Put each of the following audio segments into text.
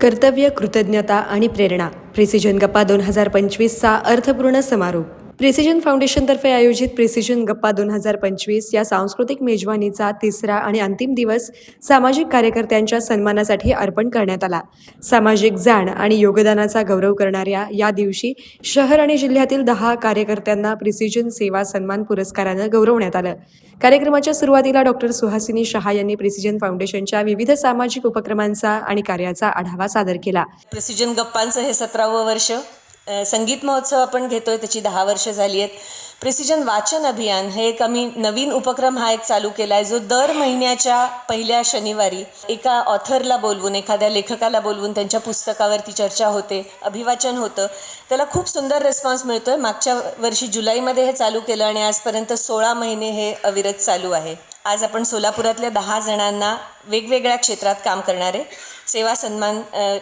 कर्तव्य कृतज्ञता आणि प्रेरणा. प्रिसिजन गप्पा दोन हजार पंचवीसचा अर्थपूर्ण समारोप. प्रिसिजन फाउंडेशनतर्फे आयोजित प्रिसिजन गप्पा दोन हजार पंचवीस या सांस्कृतिक मेजवानीचा तिसरा आणि अंतिम दिवस सामाजिक कार्यकर्त्यांच्या सन्मानासाठी अर्पण करण्यात आला. सामाजिक जाण आणि योगदानाचा गौरव करणाऱ्या या दिवशी शहर आणि जिल्ह्यातील दहा कार्यकर्त्यांना प्रिसिजन सेवा सन्मान पुरस्कारानं गौरवण्यात आलं. कार्यक्रमाच्या सुरुवातीला डॉक्टर सुहासिनी शहा यांनी प्रिसिजन फाउंडेशनच्या विविध सामाजिक उपक्रमांचा आणि कार्याचा आढावा सादर केला. प्रिसिजन गप्पांचं हे सतरावं वर्ष संगीत महोत्सव आपण घेतोय त्याची दहा वर्ष झाली आहेत. प्रिसिजन वाचन अभियान हे एक आम्ही नवीन उपक्रम हा एक चालू केला आहे जो दर महिन्याच्या पहिल्या शनिवारी एका ऑथरला बोलवून एखाद्या लेखकाला बोलवून त्यांच्या पुस्तकावरती चर्चा होते अभिवाचन होतं. त्याला खूप सुंदर रिस्पॉन्स मिळतोय. मागच्या वर्षी जुलैमध्ये हे चालू केलं आणि आजपर्यंत सोळा महिने हे अविरत चालू आहे. आज आपण सोलापुरातल्या दहा जणांना वेगवेगळ्या क्षेत्रात काम करणारे सेवा सन्मान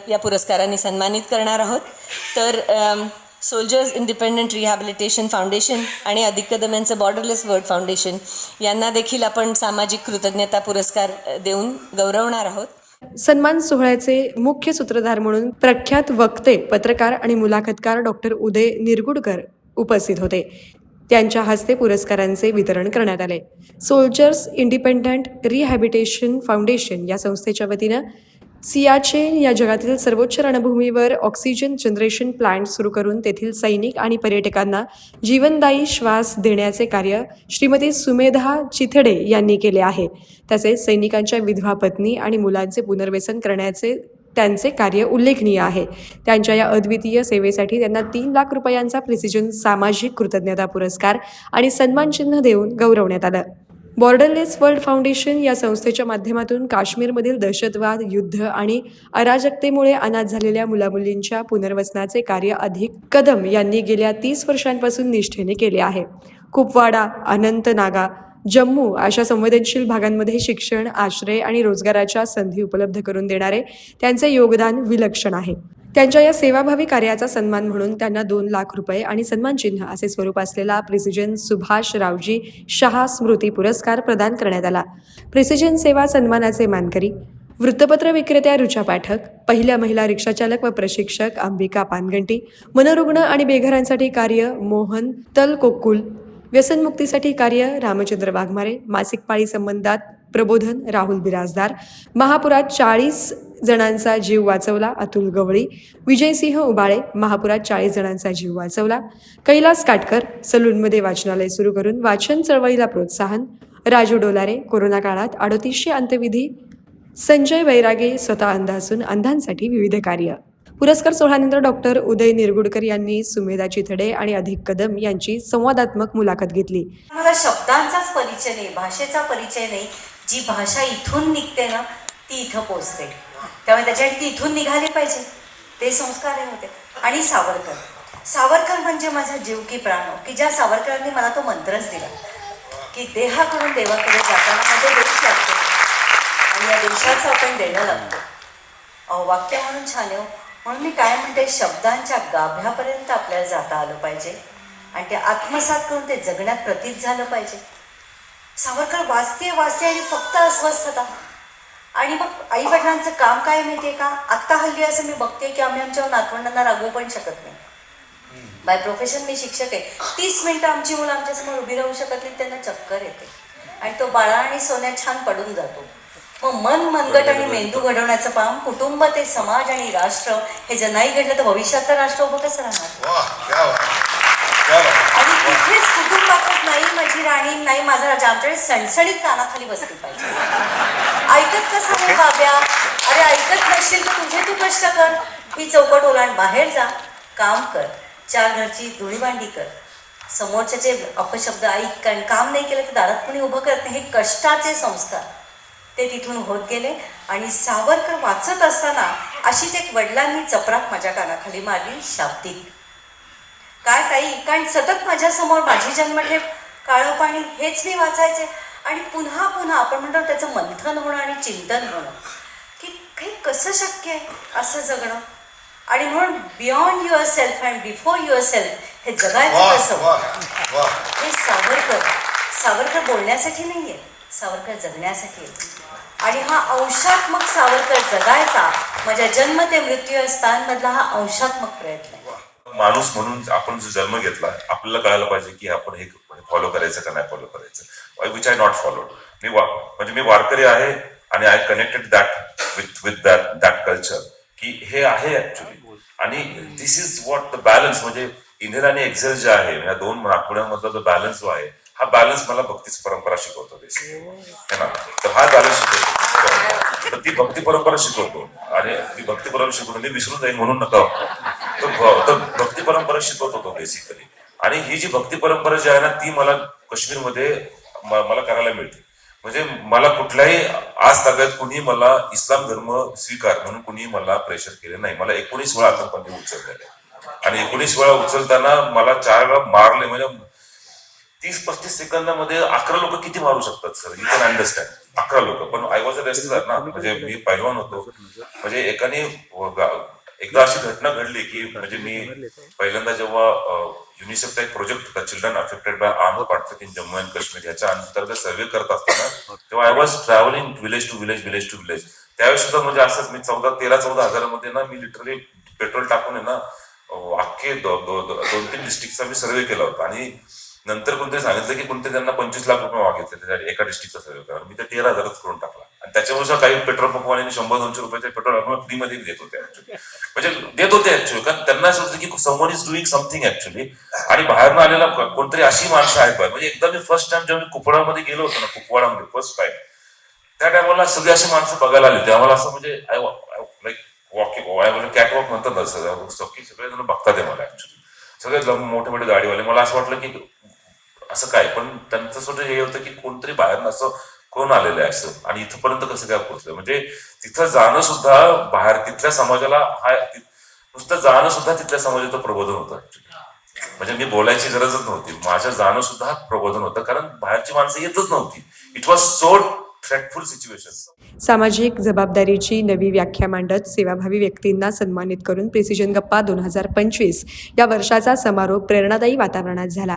या पुरस्काराने सन्मानित करणार आहोत. तर सोल्जर्स इंडिपेंडंट रिहॅबिलिटेशन फाउंडेशन आणि अधिक कदम यांचं बॉर्डरलेस वर्ल्ड फाउंडेशन यांना देखील आपण सामाजिक कृतज्ञता पुरस्कार देऊन गौरवणार आहोत. सन्मान सोहळ्याचे मुख्य सूत्रधार म्हणून प्रख्यात वक्ते पत्रकार आणि मुलाखतकार डॉक्टर उदय निरगुडकर उपस्थित होते. त्यांच्या हस्ते पुरस्कारांचे वितरण करण्यात आले. सोल्जर्स इंडिपेंडंट रिहॅबिटेशन फाउंडेशन या संस्थेच्या वतीनं सियाचेन या जगातील सर्वोच्च रणभूमीवर ऑक्सिजन जनरेशन प्लांट सुरू करून तेथील सैनिक आणि पर्यटकांना जीवनदायी श्वास देण्याचे कार्य श्रीमती सुमेधा चिथडे यांनी केले आहे. तसेच सैनिकांच्या विधवा पत्नी आणि मुलांचे पुनर्वसन करण्याचे त्यांचे कार्य उल्लेखनीय आहे. त्यांच्या या अद्वितीय सेवेसाठी त्यांना तीन लाख रुपयांचा प्रिसिजन सामाजिक कृतज्ञता पुरस्कार आणि सन्मानचिन्ह देऊन गौरवण्यात आलं. बॉर्डरलेस वर्ल्ड फाउंडेशन या संस्थेच्या माध्यमातून काश्मीरमधील दहशतवाद युद्ध आणि अराजकतेमुळे अनाथ झालेल्या मुलामुलींच्या पुनर्वसनाचे कार्य अधिक कदम यांनी गेल्या तीस वर्षांपासून निष्ठेने केले आहे. कुपवाडा अनंतनागा जम्मू अशा संवेदनशील भागांमध्ये शिक्षण आश्रय आणि रोजगाराच्या संधी उपलब्ध करून देणारे त्यांचे योगदान विलक्षण आहे. त्यांच्या या सेवाभावी कार्याचा सन्मान म्हणून त्यांना दोन लाख रुपये आणि सन्मानचिन्ह असे स्वरूप असलेला प्रिसिजन सुभाष रावजी शहा स्मृती पुरस्कार प्रदान करण्यात आला. प्रिसिजन सेवा सन्मानाचे मानकरी वृत्तपत्र विक्रेत्या रुचा पाठक पहिल्या महिला रिक्षाचालक व प्रशिक्षक अंबिका पानगंटी मनोरुग्ण आणि बेघरांसाठी कार्य मोहन तलकोकुल व्यसनमुक्तीसाठी कार्य रामचंद्र वाघमारे मासिक पाळी संबंधात प्रबोधन राहुल बिराजदार महापुरात चाळीस जणांचा जीव वाचवला अतुल गवळी विजयसिंह उबाळे महापुरात चाळीस जणांचा जीव वाचवला. कैलास काटकर सलूनमध्ये वाचनालय सुरू करून वाचन चळवळीला प्रोत्साहन. राजू डोलारे कोरोना काळात अडतीसशे अंत्यविधी. संजय बैरागे स्वतः अंध असून अंधांसाठी विविध कार्य. पुरस्कार सोहळ्यानंतर डॉक्टर उदय निरगुडकर यांनी सुमेधा चिथडे आणि अधिक कदम यांची संवादात्मक मुलाखत घेतली. मला शब्दांचाच परिचय नाही भाषेचा परिचय नाही. जी भाषा इथून निघते ना ती इथं पोचते त्यामुळे त्याच्यासाठी ती इथून निघाली पाहिजे. ते संस्कार हे होते आणि सावरकर. सावरकर म्हणजे माझा जीव की प्राण. की ज्या सावरकरांनी मला तो मंत्रच दिला. की देहाकडून देवाकडे जाताना मध्ये देश लागतो आणि या देशाचं आपण देणं लागतो. वाक्य म्हणून छान आहे हो. म्हणून मी काय म्हणते शब्दांच्या गाभ्यापर्यंत आपल्याला जाता आलं पाहिजे. आणि ते आत्मसात करून ते जगण्यात प्रतीत झालं पाहिजे. सावरकर वाचते वाचते आणि फक्त अस्वस्थता. आणि मग आई वडिलांचं काम काय माहितीये का? आत्ता हल्ली असं मी बघते की आम्ही आमच्या नातवंडांना रागवू पण शकत नाही. बाय प्रोफेशन मी शिक्षक आहे. तीस मिनिटं आमची मुलं आमच्यासमोर उभी राहू शकत नाही त्यांना चक्कर येते. आणि तो बाळा आणि सोन्या छान पडून जातो. मग मन मनगट आणि मेंदू घडवण्याचं काम कुटुंब ते समाज आणि राष्ट्र हे जर नाही घडलं तर भविष्यातलं राष्ट्र उभं कसं राहणार आणि तिथेच कुटुंबातच नाही माझी राणी नाही माझा राजा आमच्याकडे सणसणीत कानाखाली बसली पाहिजे. ऐकत कसं नाही बाब्या अरे ऐकत नसशील तर तुझे तू कष्ट कर. ही चौकट ओलांड बाहेर जा. काम कर. चार घरची धुळी भांडी कर. समोरच्याचे अपशब्द ऐक. कारण काम नाही केलं तर दारात कोणी उभं करत नाही. हे कष्टाचे संस्कार. ते तिथून होत गेले आणि सावरकर वाचत असताना अशीच एक वडिलांनी चपराक माझ्या कानाखाली मारली शाब्दिक. काय ताई कारण सतत माझ्यासमोर माझी जन्मठेप? काळं पाणी हेच मी वाचायचे. आणि पुन्हा पुन्हा आपण म्हणतो त्याचं मंथन होणं आणि चिंतन होणं. की काही कसं शक्य आहे? असं जगणं. आणि म्हणून beyond yourself and before yourself हे जगायचं कसं? हे सावरकर. सावरकर बोलण्यासाठी नाही आहे सावरकर जगण्यासाठी आहे. आणि हा अंशात्मक सावरकर जगायचा. माझ्या जन्म ते मृत्यू स्थानमधला हा अंशात्मक प्रयत्न आहे. माणूस म्हणून आपण जो जन्म घेतला आपल्याला कळायला पाहिजे की आपण हे फॉलो करायचं का नाही फॉलो करायचं. विच आय नॉट फॉलो मी वा म्हणजे मी वारकरी आहे आणि I connected that with with that that culture की हे आहे ऍक्च्युली आणि this is what the balance म्हणजे इनहेल आणि एक्झेल जे आहे या दोन नागपुड्यांमधला जो बॅलन्स जो आहे हा बॅलन्स मला भक्तीच परंपरा शिकवतो है ना? तर हा बॅलन्स शिकवतो. तर ती भक्ती परंपरा शिकवतो. आणि ती भक्ती परंपरा शिकवतो मी विसरून जाईन म्हणून नका. तर भ- भक्ती परंपरा शिकवत होतो बेसिकली आणि ही जी भक्ती परंपरा जी आहे ना ती मला काश्मीरमध्ये मला करायला मिळते. म्हणजे मला कुठल्याही आज ताब्यात कुणी मला इस्लाम धर्म स्वीकार म्हणून कुणी मला प्रेशर केले नाही. मला एकोणीस वेळा आतंकवादी उचललेले. आणि एकोणीस वेळा उचलताना मला चार वेळा मारले. म्हणजे तीस पस्तीस सेकंदामध्ये अकरा लोक किती मारू शकतात सर यू कॅन अंडरस्टँड अकरा लोक. पण आय वॉज अ रेस्लर ना. म्हणजे मी पैलवान होतो. म्हणजे एकाने एकदा अशी घटना घडली की म्हणजे मी पहिल्यांदा जेव्हा युनिसेफचा एक प्रोजेक्ट होता children affected by arm conflict in Jammu and Kashmir याच्या अंतर्गत सर्वे करत असताना तेव्हा I was travelling village to village village to village त्यावेळेस सुद्धा म्हणजे असंच मी चौदा तेरा चौदा हजारामध्ये ना मी लिटरली पेट्रोल टाकून आहे ना अख्खे दोन तीन डिस्ट्रिक्टचा मी सर्वे केला होता. आणि नंतर कोणतरी सांगितलं की कोणते त्यांना पंचवीस लाख रुपये मागितले त्यासाठी एका डिस्ट्रिक्टचा सर्वे करा मी ते तेरा हजारच करून टाकला. आणि त्याच्यामुळे काही पेट्रोल पंपवाल्यांनी शंभर दोनशे रुपयाचे पेट्रोल आम्हाला फ्रीमध्ये देत होते ऍक्च्युली म्हणजे देत होते ऍक्च्युअली कारण त्यांना असं होतं की someone is doing something actually आणि बाहेरनं आलेला कोणतरी अशी माणसं आहेत म्हणजे एकदा मी फर्स्ट टाइम जेव्हा मी कुपवाडामध्ये गेलो होतो ना कुपवाडामध्ये फर्स्ट टाइम त्या टायमाला सगळी अशी माणसं बघायला आली होती. आम्हाला असं म्हणजे आय लाईक वॉकिंग आय म्हणजे कॅट वॉक म्हणतात ना सगळे सगळेजण बघतात मला ऍक्च्युली सगळे मोठे मोठे गाडीवाले. मला असं वाटलं की असं काय? पण त्यांचं सुद्धा हे होतं की कोणतरी बाहेर असं कोण आलेलं आहे असं. आणि इथपर्यंत कसं काय पोहोचलं? म्हणजे तिथं जाणं सुद्धा बाहेर तिथल्या समाजाला हा नुसतं जाणं सुद्धा तिथल्या समाजाचं प्रबोधन होतं. म्हणजे मी बोलायची गरजच नव्हती. माझं जाणं सुद्धा प्रबोधन होतं. कारण बाहेरची माणसं येतच नव्हती. It was so threatful situation सामाजिक जबाबदारीची नवी व्याख्या मांडत सेवाभावी व्यक्तींना सन्मानित करून प्रिसिजन गप्पा दोन हजार पंचवीस या वर्षाचा समारोप प्रेरणादायी वातावरणात झाला.